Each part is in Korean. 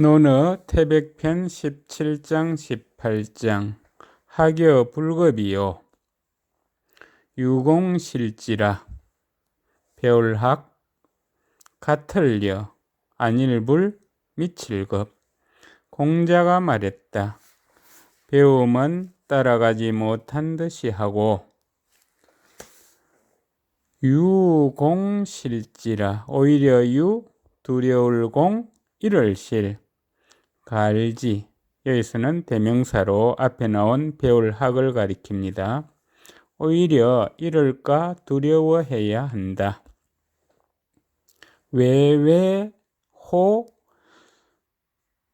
논어 태백편 17장 18장. 하교 불급이요. 유공실지라. 배울학 같을려. 안일불 미칠급. 공자가 말했다. 배움은 따라가지 못한 듯이 하고. 유공실지라. 오히려 유 두려울 공 이를 실 갈지 여기서는 대명사로 앞에 나온 배울 학을 가리킵니다. 오히려 이럴까 두려워해야 한다. 외외호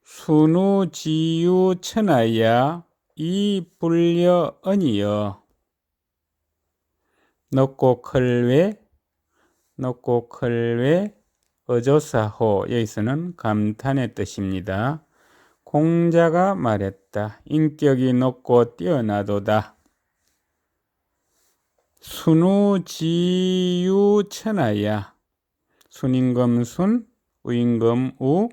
순우지유 천하야 이 불려 언이여 넣고 클외 넣고 클외 어조사호 여기서는 감탄의 뜻입니다. 공자가 말했다. 인격이 높고 뛰어나도다. 순우지유천하야 순임금순 우임금우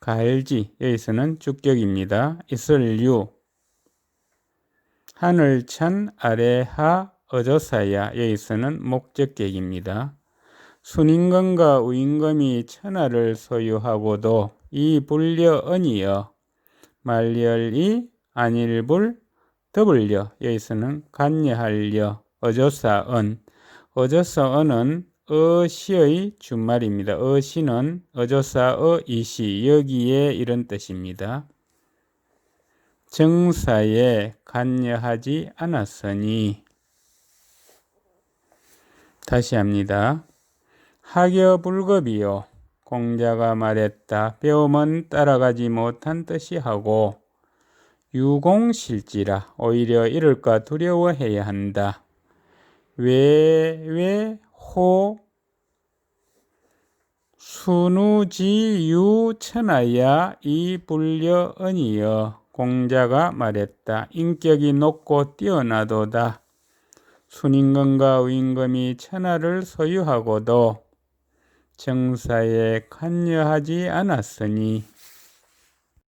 가을지 여기서는 주격입니다. 있을유 하늘천 아래하 어조사야 여기서는 목적격입니다. 순임금과 우임금이 천하를 소유하고도 이 불려 언이여 말열이 안일불 더블려 여기서는 간여할려 어조사 언 어조사 언은 어시의 준말입니다. 어시는 어조사 어 이시 여기에 이런 뜻입니다. 정사에 간여하지 않았으니 다시 합니다. 하교불급이요. 공자가 말했다. 배움은 따라가지 못한 뜻이 하고 유공실지라 오히려 이럴까 두려워해야 한다. 왜왜호 순우지유 천하야 이 불려 언이여 공자가 말했다. 인격이 높고 뛰어나도다. 순임금과 우임금이 천하를 소유하고도 정사에 관여하지 않았으니